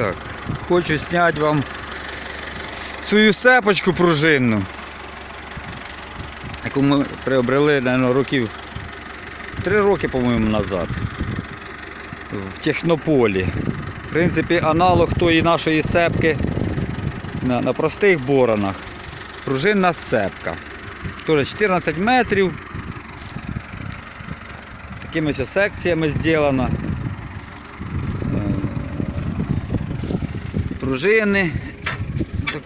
Так, хочу зняти вам свою сепочку пружинну, яку ми приобрели, мабуть, років три роки, по-моєму, назад. В технополі. В принципі, аналог тої нашої сепки на, на простих боронах. Пружинна сепка. Теж 14 метрів. Такими секціями зроблена. Пружини.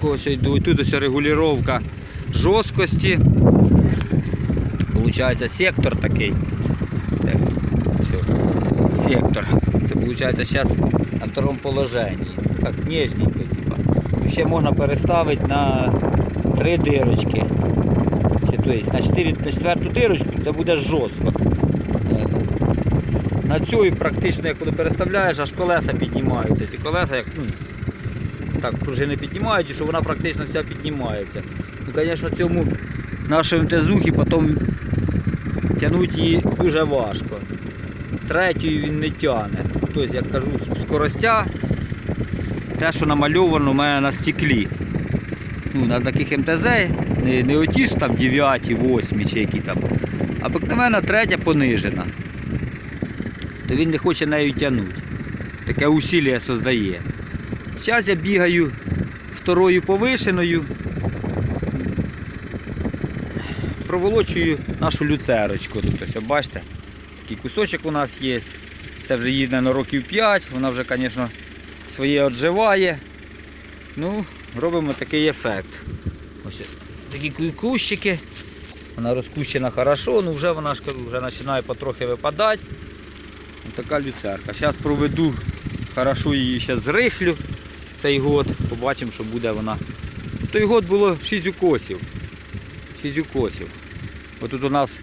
Ось йдуть. Тут ось регулювання жорсткості. Получається сектор такий. Так, все. Сектор. Це виходить зараз на второму положенні. Так, ніжненько, типа. Ще можна переставити на три дирочки. То на, 4, на четверту дирочку це буде жорстко. Е, На цю практично, як коли переставляєш, аж колеса піднімаються. Ці колеса як ну, так пружини піднімають, і що вона практично вся піднімається. Ну, звісно, цьому нашому МТЗухі потім тягнути її дуже важко. Третьою він не тягне. Тобто, як кажу, скоростя, те, що намальовано у мене на стеклі. Ну, на таких МТЗ, не, не оті ж там 9, 8 чи які там, а обикновена третя понижена. То він не хоче нею тягнути. Таке усилля создає. Зараз я бігаю второю повишеною, проволочую нашу люцерочку. Ось, бачите, такий кусочок у нас є. Це вже їй, на років 5, вона вже, звісно, своє відживає. Ну, робимо такий ефект. Ось такі ку- кущики. Вона розкущена хорошо, ну вже вона ж вже починає потрохи випадати. Ось така люцерка. Зараз проведу хорошо її ще зрихлю цей год. Побачимо, що буде вона. Той год було 6 укосів. 6 укосів. Отут у нас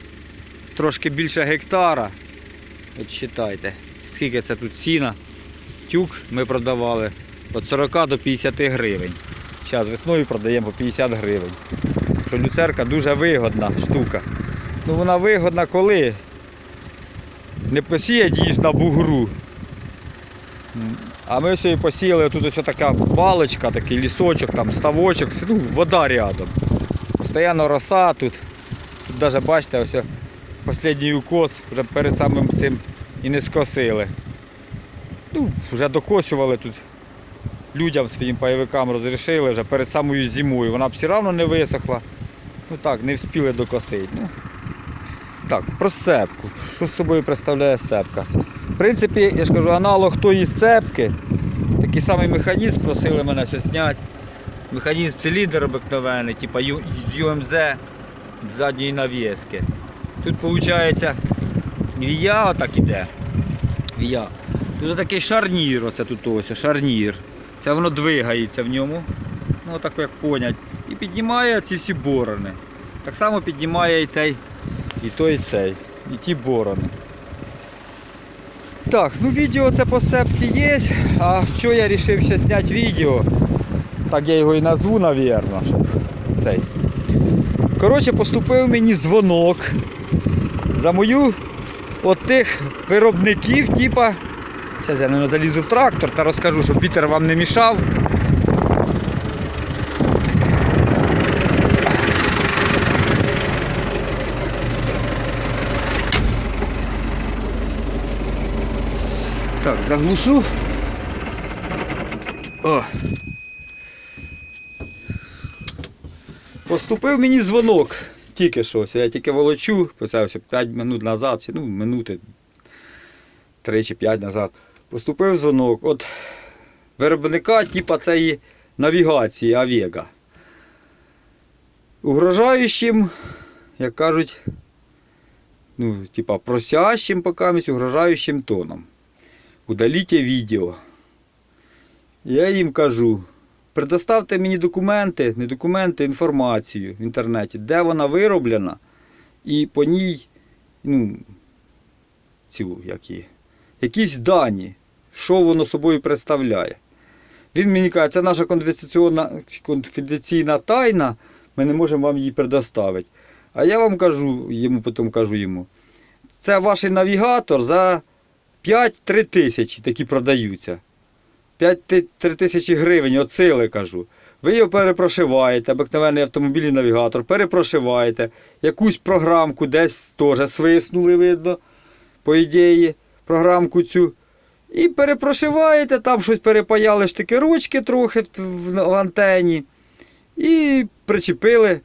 трошки більше гектара. От считайте, скільки це тут ціна. Тюк ми продавали від 40 до 50 гривень. Зараз весною продаємо по 50 гривень. Що люцерка дуже вигодна штука. Ну вона вигодна коли? Не посіять її на бугру. А ми ось її посіяли, тут ось така балочка, такий лісочок, там ставочок, ну, вода рядом. Постоянно роса тут. Тут навіть бачите, ось останній укос вже перед самим цим і не скосили. Ну, вже докосювали тут людям своїм пайовикам розрішили вже перед самою зимою. Вона б все одно не висохла. Ну так, не встигли докосити. Ну, так, про сепку. Що з собою представляє сепка? Принципі, я ж кажу, аналог тої сепки. Такий самий механізм просили мене це зняти. Механізм циліндр обикновений, типу з ЮМЗ з задньої навіски. Тут виходить вія отак іде. Вія. Тут такий шарнір, оце тут ось шарнір. Це воно двигається в ньому. Ну так як понять. І піднімає ці всі борони. Так само піднімає і той, і той цей, і ті борони. Так, ну відео це по сепці є. А що я вирішив ще зняти відео? Так я його і назву, навірно, щоб цей. Коротше, поступив мені дзвонок за мою от тих виробників, типа. Зараз я залізу в трактор та розкажу, щоб вітер вам не мішав. Так, заглушу. О. Поступив мені дзвонок. Тільки що. Я тільки волочу, ось 5 минут назад, ну, минути 3 чи 5 назад. Поступив дзвонок от виробника типа цієї навігації Авега. Угрожаючим, як кажуть, ну, типа просящим покамість, угрожаючим тоном. Удаліть відео. Я їм кажу, предоставте мені документи, не документи, інформацію в інтернеті, де вона вироблена, і по ній, ну, цю, як її, якісь дані, що воно собою представляє. Він мені каже, це наша конфіденційна тайна, ми не можемо вам її предоставити. А я вам кажу, йому потім кажу йому, це ваш навігатор за 5-3 тисячі такі продаються. 5-3 тисячі гривень, оцили кажу. Ви його перепрошиваєте, обикновений автомобільний навігатор, перепрошиваєте, якусь програмку десь теж свиснули, видно, по ідеї, програмку цю. І перепрошиваєте, там щось перепаяли штики ручки трохи в, антені. І причепили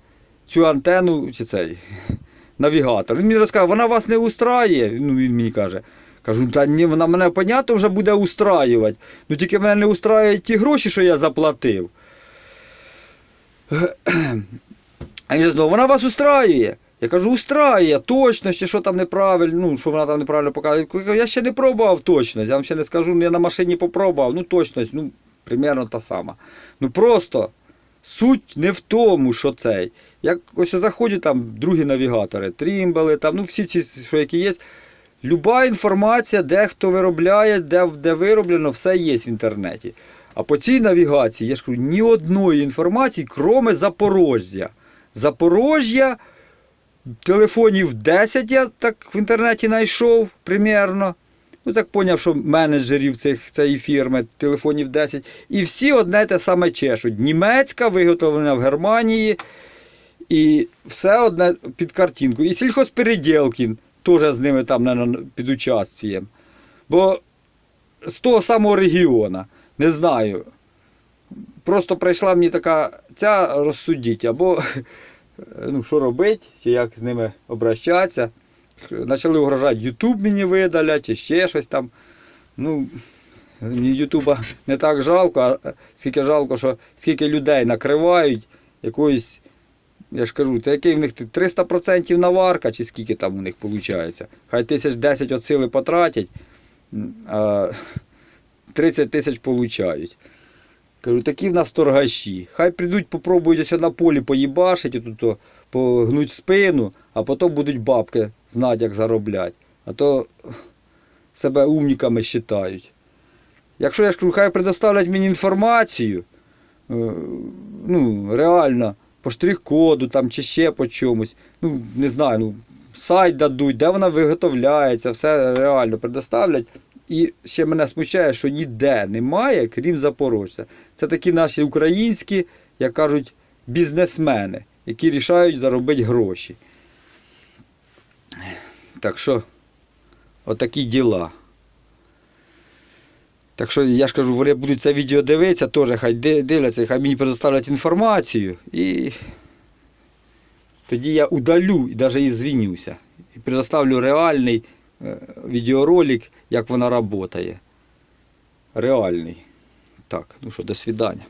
цю антенну чи цей навігатор. Він мені розказав, вона вас не устраює. Ну, він мені каже. Кажу, та ні, вона мене понятно вже буде устраювати. Ну тільки мене не устраюють ті гроші, що я заплатив. А він знову, вона вас устраює. Я кажу, устраює, точно, чи що там неправильно, ну, що вона там неправильно показує. Я ще не пробував точність, я вам ще не скажу, ну, я на машині попробував, ну точність, ну, примерно та сама. Ну просто суть не в тому, що цей. Як ось я заходжу там другі навігатори, трімбали, там, ну всі ці, що які є. Люба інформація, де хто виробляє, де, де вироблено, все є в інтернеті. А по цій навігації, я ж кажу, ні одної інформації, кроме Запорожжя. Запорожжя, телефонів 10 я так в інтернеті знайшов примерно. Ну, так поняв, що менеджерів цих, цієї фірми, телефонів 10. І всі одне те саме чешуть. Німецька, виготовлена в Германії. І все одне під картинку. І сільхозпереділкін теж з ними там під участям. Бо з того самого регіону, не знаю. Просто прийшла мені така ця розсудіть, або ну, що робити, чи як з ними обращатися. Почали угрожати Ютуб мені видалять, чи ще щось там. Ну, мені Ютуба не так жалко, а скільки жалко, що скільки людей накривають якоюсь, я ж кажу, це який в них 300% наварка, чи скільки там у них виходить. Хай тисяч 10 от сили потратять, а 30 тисяч получають. Кажу, такі в нас торгаші. Хай прийдуть, попробують ось на полі поїбашити, тут погнуть спину, а потім будуть бабки знати, як заробляти. А то себе умниками вважають. Якщо я ж кажу, хай предоставлять мені інформацію, е, ну, реально, по штрих-коду там, чи ще по чомусь, ну, не знаю, ну, сайт дадуть, де вона виготовляється, все реально предоставлять. І ще мене смущає, що ніде немає, крім запорожця. Це такі наші українські, як кажуть, бізнесмени, які рішають заробити гроші. Так що, отакі діла. Так що я ж кажу, вони будуть це відео дивитися, теж хай дивляться, хай мені предоставлять інформацію. І тоді я удалю і навіть і звінюся. І предоставлю реальний е, відеоролик, як вона працює. Реальний. Так, ну що, до свидання.